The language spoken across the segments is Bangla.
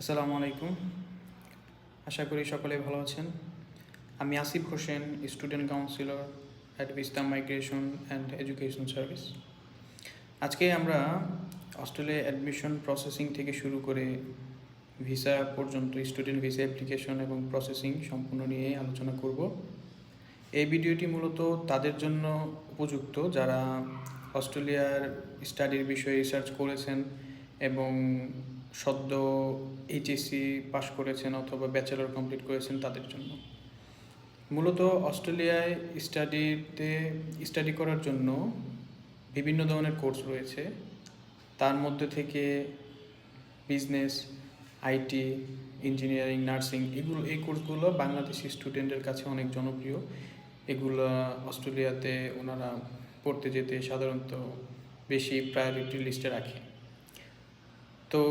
আসসালামু আলাইকুম। আশা করি সকলে ভালো আছেন। আমি Asif Hossain student counsellor at Vista migration and education service আজকে আমরা অস্ট্রেলিয়া অ্যাডমিশন প্রসেসিং থেকে শুরু করে ভিসা পর্যন্ত স্টুডেন্ট ভিসা অ্যাপ্লিকেশন এবং প্রসেসিং সম্পূর্ণ নিয়ে আলোচনা করব। এই ভিডিওটি মূলত তাদের জন্য উপযুক্ত যারা অস্ট্রেলিয়ার স্টাডির বিষয়ে রিসার্চ করেছেন এবং সদ্য এইচএসসি পাশ করেছেন অথবা ব্যাচেলর কমপ্লিট করেছেন তাদের জন্য। মূলত অস্ট্রেলিয়ায় স্টাডিতে স্টাডি করার জন্য বিভিন্ন ধরনের কোর্স রয়েছে। তার মধ্যে থেকে বিজনেস আইটি ইঞ্জিনিয়ারিং নার্সিং এগুলো, এই কোর্সগুলো বাংলাদেশি স্টুডেন্টের কাছে অনেক জনপ্রিয়। এগুলো অস্ট্রেলিয়াতে ওনারা পড়তে যেতে সাধারণত বেশি প্রায়োরিটি লিস্টে রাখে। তো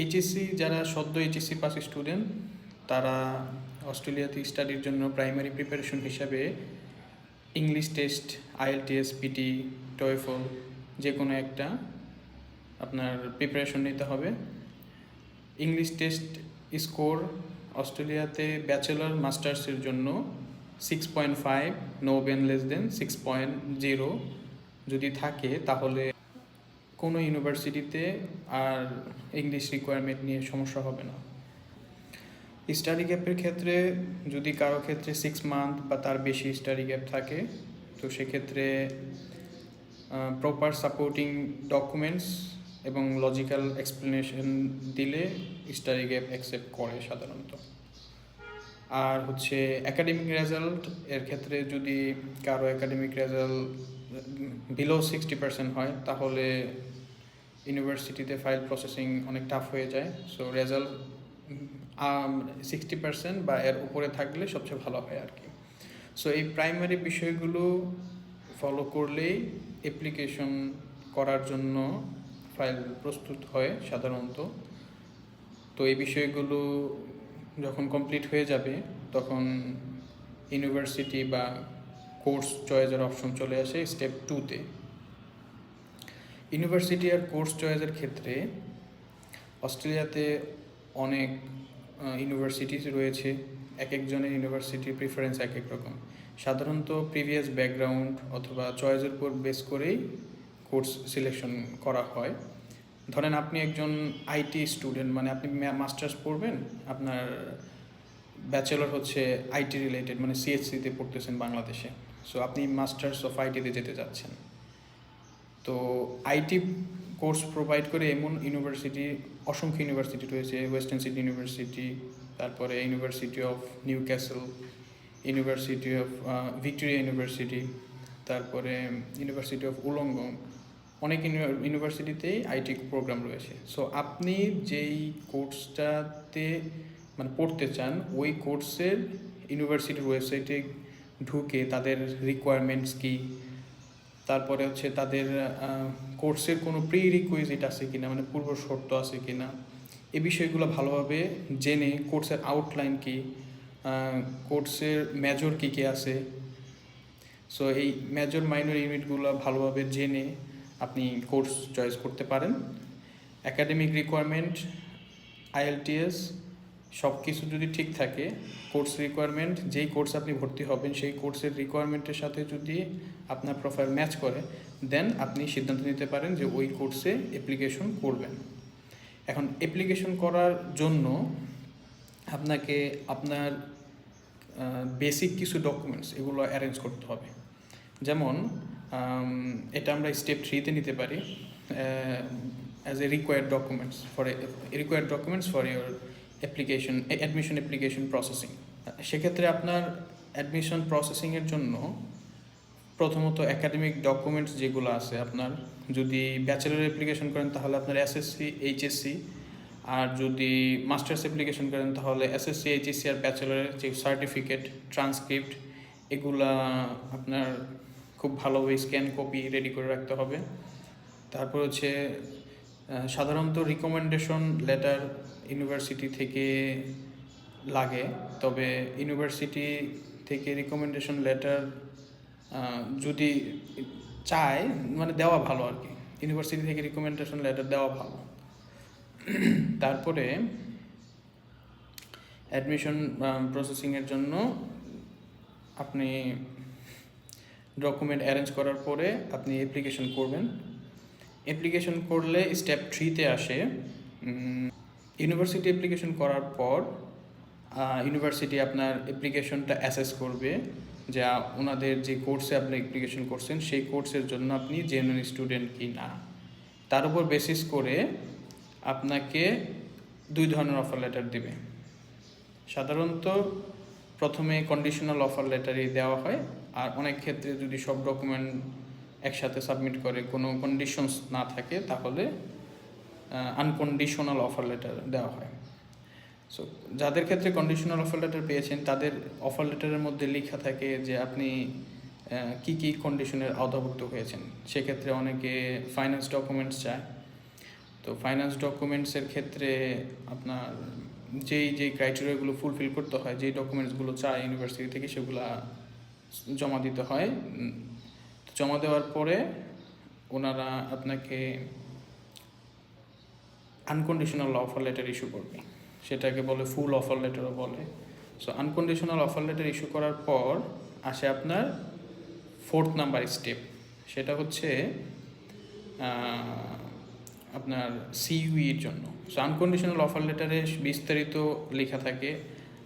এইচএসসি যারা সদ্য এইচএসসি পাস স্টুডেন্ট তারা অস্ট্রেলিয়াতে স্টাডির জন্য প্রাইমারি প্রিপারেশন হিসাবে English test IELTS PTE TOEFL যে কোনো একটা আপনার প্রিপারেশন নিতে হবে। ইংলিশ টেস্ট স্কোর অস্ট্রেলিয়াতে ব্যাচেলর মাস্টার্সের জন্য six point five no band less than six point zero যদি থাকে তাহলে কোনো ইউনিভার্সিটিতে আর ইংলিশ রিকোয়ারমেন্ট নিয়ে সমস্যা হবে না। স্টাডি গ্যাপের ক্ষেত্রে যদি কারও ক্ষেত্রে সিক্স মান্থ বা তার বেশি স্টাডি গ্যাপ থাকে, তো সেক্ষেত্রে প্রপার সাপোর্টিং ডকুমেন্টস এবং লজিক্যাল এক্সপ্লেনেশন দিলে স্টাডি গ্যাপ অ্যাকসেপ্ট করে সাধারণত। আর হচ্ছে একাডেমিক রেজাল্ট এর ক্ষেত্রে যদি কারও academic result below sixty percent হয়, তাহলে ইউনিভার্সিটিতে ফাইল প্রসেসিং অনেক টাফ হয়ে যায়। সো রেজাল্ট সিক্সটি পার্সেন্ট বা এর উপরে থাকলে সবচেয়ে ভালো হয় আর কি। সো এই প্রাইমারি বিষয়গুলো ফলো করলেই অ্যাপ্লিকেশন করার জন্য ফাইল প্রস্তুত হয় সাধারণত। তো এই বিষয়গুলো যখন কমপ্লিট হয়ে যাবে, তখন ইউনিভার্সিটি বা কোর্স চয়েসের অপশন চলে আসে স্টেপ টুতে। ইউনিভার্সিটি আর কোর্স চয়েসের ক্ষেত্রে অস্ট্রেলিয়াতে অনেক ইউনিভার্সিটিস রয়েছে, এক একজনের ইউনিভার্সিটির প্রিফারেন্স এক এক রকম। সাধারণত প্রিভিয়াস ব্যাকগ্রাউন্ড অথবা চয়েসের উপর বেস করেই কোর্স সিলেকশন করা হয়। ধরেন আপনি একজন আইটি স্টুডেন্ট মানে আপনি মাস্টার্স পড়বেন, আপনার ব্যাচেলর হচ্ছে আইটি রিলেটেড মানে সিএসসিতে পড়তেছেন বাংলাদেশে। সো আপনি মাস্টার্স অফ আইটিতে যেতে চাচ্ছেন তো আইটি কোর্স প্রোভাইড করে এমন ইউনিভার্সিটি অসংখ্য ইউনিভার্সিটি রয়েছে ওয়েস্টার্ন সিটি ইউনিভার্সিটি তারপরে university of Newcastle university of Victoria university তারপরে ইউনিভার্সিটি অফ উলঙ্গং অনেক ইউনিভার্সিটিতেই আইটি প্রোগ্রাম রয়েছে। সো আপনি যেই কোর্সটাতে মানে পড়তে চান, ওই কোর্সের ইউনিভার্সিটির ওয়েবসাইটে ঢুকে তাদের রিকোয়ারমেন্টস কী? তারপরে হচ্ছে তাদের কোর্সের কোনো প্রি রিকুইজিট আছে কিনা মানে পূর্ব শর্ত আছে কিনা? এই বিষয়গুলো ভালোভাবে জেনে কোর্সের আউটলাইন কী? কোর্সের মেজর কী কী আছে? সো এই মেজর মাইনর ইউনিটগুলো ভালোভাবে জেনে আপনি কোর্স চয়েস করতে পারেন। একাডেমিক রিকোয়ারমেন্ট আইএলটিএস সব কিছু যদি ঠিক থাকে কোর্স রিকোয়ারমেন্ট যেই কোর্স আপনি ভর্তি হবেন, সেই কোর্সের রিকোয়ারমেন্টের সাথে যদি আপনার প্রোফাইল ম্যাচ করে দেন আপনি সিদ্ধান্ত নিতে পারেন যে ওই কোর্সে অ্যাপ্লিকেশন করবেন। এখন অ্যাপ্লিকেশন করার জন্য আপনাকে আপনার বেসিক কিছু ডকুমেন্টস এগুলো অ্যারেঞ্জ করতে হবে। যেমন এটা আমরা স্টেপ থ্রিতে নিতে পারি as a required documents for a required documents for your application admission application processing সেক্ষেত্রে আপনার অ্যাডমিশন প্রসেসিংয়ের জন্য প্রথমত একাডেমিক ডকুমেন্টস যেগুলো আছে আপনার, যদি ব্যাচেলর অ্যাপ্লিকেশন করেন তাহলে আপনার এসএসসি এইচএসসি আর যদি মাস্টার্স অ্যাপ্লিকেশন করেন তাহলে এসএসসি এইচএসসি আর ব্যাচেলরের যে সার্টিফিকেট ট্রান্সক্রিপ্ট এগুলা আপনার খুব ভালোভাবে স্ক্যান কপি রেডি করে রাখতে হবে। তারপর হচ্ছে সাধারণত রিকমেন্ডেশন লেটার ইউনিভার্সিটি থেকে লাগে, তবে ইউনিভার্সিটি থেকে রিকমেন্ডেশন লেটার যদি চায় মানে দেওয়া ভালো আর কি। ইউনিভার্সিটি থেকে রিকমেন্ডেশন লেটার দেওয়া ভালো। তারপরে অ্যাডমিশন প্রসেসিংয়ের জন্য আপনি ডকুমেন্ট অ্যারেঞ্জ করার পরে আপনি অ্যাপ্লিকেশন করবেন। অ্যাপ্লিকেশন করলে স্টেপ থ্রিতে আসে ইউনিভার্সিটি অ্যাপ্লিকেশন করার পর ইউনিভার্সিটি আপনার অ্যাপ্লিকেশনটা অ্যাসেস করবে, যা ওনাদের যে কোর্সে আপনি অ্যাপ্লিকেশন করছেন, সেই কোর্সের জন্য আপনি জেনুইন স্টুডেন্ট কি না তার উপর বেসিস করে আপনাকে দুই ধরনের অফার লেটার দেবে। সাধারণত প্রথমে কন্ডিশনাল অফার লেটারই দেওয়া হয়, আর অনেক ক্ষেত্রে যদি সব ডকুমেন্ট একসাথে সাবমিট করে, কোনো কন্ডিশনস না থাকে, তাহলে আনকন্ডিশনাল অফার লেটার দেওয়া হয়। সো যাদের ক্ষেত্রে কন্ডিশনাল অফার লেটার পেয়েছেন, তাদের অফার লেটারের মধ্যে লেখা থাকে যে আপনি কি কি কন্ডিশনের আওতাভুক্ত হয়েছেন। সেক্ষেত্রে অনেকে ফাইন্যান্স ডকুমেন্টস চায়। তো ফাইন্যান্স ডকুমেন্টসের ক্ষেত্রে আপনার যেই যেই ক্রাইটেরিয়াগুলো ফুলফিল করতে হয়, যেই ডকুমেন্টসগুলো চায় ইউনিভার্সিটি থেকে, সেগুলা জমা দিতে হয়। জমা দেওয়ার পরে ওনারা আপনাকে আনকন্ডিশনাল অফার লেটার ইস্যু করবে। সেটাকে বলে ফুল অফার লেটারও বলে। So unconditional offer letter issue করার পর আসে আপনার ফোর্থ নাম্বার স্টেপ সেটা হচ্ছে আপনার সিইউইর জন্য। সো আনকন্ডিশনাল অফার লেটারে বিস্তারিত লেখা থাকে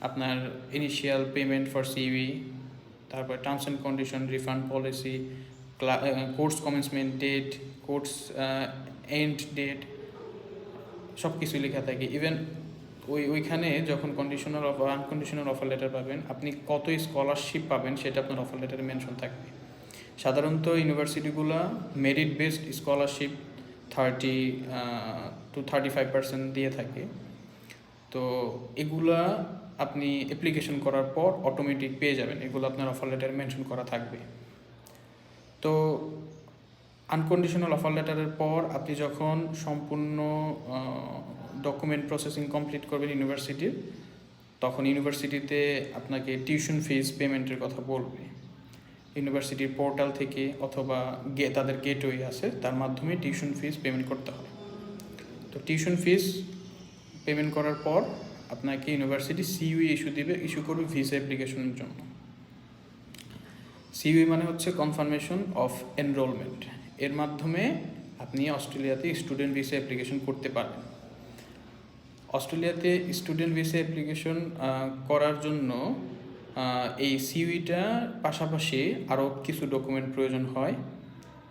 আপনার ইনিশিয়াল পেমেন্ট ফর সিইউই তারপর terms and condition refund policy course commencement date course end date সব কিছুই লেখা থাকে। ইভেন ওই, ওইখানে যখন conditional of unconditional offer letter পাবেন, আপনি কত স্কলারশিপ পাবেন সেটা আপনার অফার লেটারে মেনশন থাকবে। সাধারণত ইউনিভার্সিটিগুলো merit based scholarship thirty two thirty five percent দিয়ে থাকে। তো এগুলা আপনি অ্যাপ্লিকেশন করার পর অটোমেটিক পেয়ে যাবেন। এগুলো আপনার অফার লেটারে মেনশন করা থাকবে। তো আনকন্ডিশনাল অফার লেটারের পর আপনি যখন সম্পূর্ণ ডকুমেন্ট প্রসেসিং কমপ্লিট করবেন ইউনিভার্সিটির তখন ইউনিভার্সিটিতে আপনাকে টিউশন ফিজ পেমেন্টের কথা বলবে। ইউনিভার্সিটির পোর্টাল থেকে অথবা গে, তাদের গেটওয়ে আছে, তার মাধ্যমে টিউশন ফিজ পেমেন্ট করতে হবে। তো টিউশন ফিজ পেমেন্ট করার পর আপনাকে ইউনিভার্সিটি সিইউই ইস্যু দিবে ইস্যু করবে ভিসা অ্যাপ্লিকেশনের জন্য। সিইউই মানে হচ্ছে কনফার্মেশন অফ এনরোলমেন্ট এর মাধ্যমে আপনি অস্ট্রেলিয়াতে স্টুডেন্ট ভিসা অ্যাপ্লিকেশন করতে পারবেন। অস্ট্রেলিয়াতে স্টুডেন্ট ভিসা অ্যাপ্লিকেশন করার জন্য এই সিইউইটার পাশাপাশি আরও কিছু ডকুমেন্ট প্রয়োজন হয়।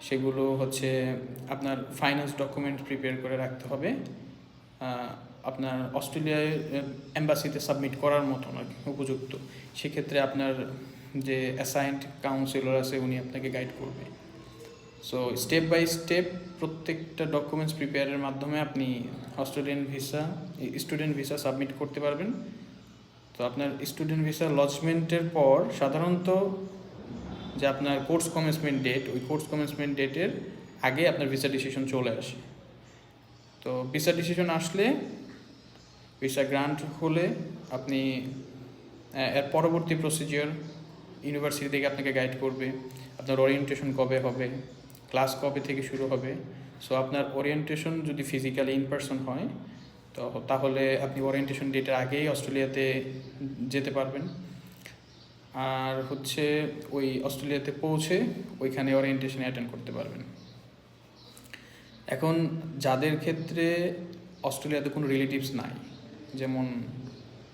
সেগুলো হচ্ছে আপনার ফাইন্যান্স ডকুমেন্ট প্রিপেয়ার করে রাখতে হবে। আপনার অস্ট্রেলিয়ায় এম্বাসিতে সাবমিট করার মতন আর কি, উপযুক্ত। সেক্ষেত্রে আপনার যে অ্যাসাইন্ড কাউন্সিলর আছে, উনি আপনাকে গাইড করবে। সো স্টেপ বাই স্টেপ প্রত্যেকটা ডকুমেন্টস প্রিপেয়ারের মাধ্যমে আপনি Australian visa student visa submit করতে পারবেন। তো আপনার স্টুডেন্ট ভিসা লজমেন্টের পর সাধারণত যে আপনার কোর্স কমেন্সমেন্ট ডেট ওই কোর্স কমেন্সমেন্ট ডেটের আগে আপনার ভিসা ডিসিশন চলে আসে। তো ভিসা ডিসিশন আসলে ভিসা গ্রান্ট হলে আপনি এর পরবর্তী প্রসিজিওর ইউনিভার্সিটি থেকে আপনাকে গাইড করবে। আপনার ওরিয়েন্টেশন কবে হবে? ক্লাস কবে থেকে শুরু হবে? সো আপনার ওরিয়েন্টেশন যদি ফিজিক্যালি ইন পারসন হয়, তো তাহলে আপনি ওরিয়েন্টেশন ডেটের আগেই অস্ট্রেলিয়াতে যেতে পারবেন। আর হচ্ছে ওই অস্ট্রেলিয়াতে পৌঁছে ওইখানে ওরিয়েন্টেশন অ্যাটেন্ড করতে পারবেন। এখন যাদের ক্ষেত্রে অস্ট্রেলিয়াতে কোনো রিলেটিভস নাই, যেমন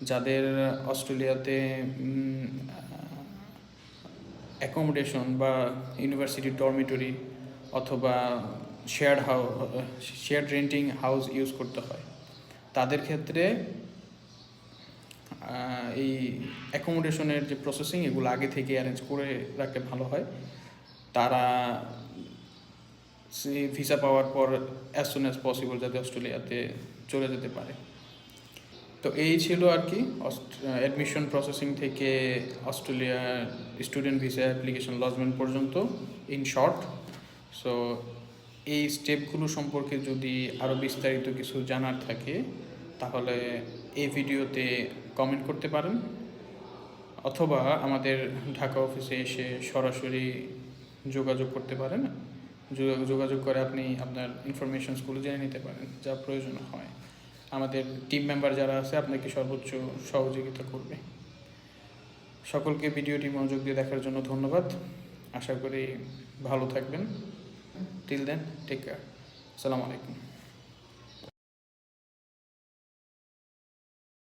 যাদের অস্ট্রেলিয়াতে অ্যাকোমোডেশন বা ইউনিভার্সিটি ডরমিটরি অথবা shared house shared renting house use করতে হয়। তাদের ক্ষেত্রে এই অ্যাকোমোডেশনের যে প্রসেসিং এগুলো আগে থেকে অ্যারেঞ্জ করে রাখলে ভালো হয়। তারা সে ভিসা পাওয়ার পর অ্যাজ সুন অ্যাজ পসিবল যাতে অস্ট্রেলিয়াতে চলে যেতে পারে। তো এই ছিল আর কি অ্যাডমিশন প্রসেসিং থেকে Australia student visa application lodgement পর্যন্ত ইন শর্ট সো এই স্টেপগুলো সম্পর্কে যদি আরও বিস্তারিত কিছু জানার থাকে, তাহলে এই ভিডিওতে কমেন্ট করতে পারেন, অথবা আমাদের ঢাকা অফিসে এসে সরাসরি যোগাযোগ করতে পারেন। যোগা- যোগাযোগ করে আপনি আপনার ইনফরমেশনসগুলো জেনে নিতে পারেন, যা প্রয়োজন হয়। আমাদের টিম মেম্বার যারা আছে, আপনাকে সর্বোচ্চ সহযোগিতা করবে। সকলকে ভিডিওটি মনোযোগ দিয়ে দেখার জন্য ধন্যবাদ। আশা করি ভালো থাকবেন। টিল দেন টেক কেয়ার আসসালামু আলাইকুম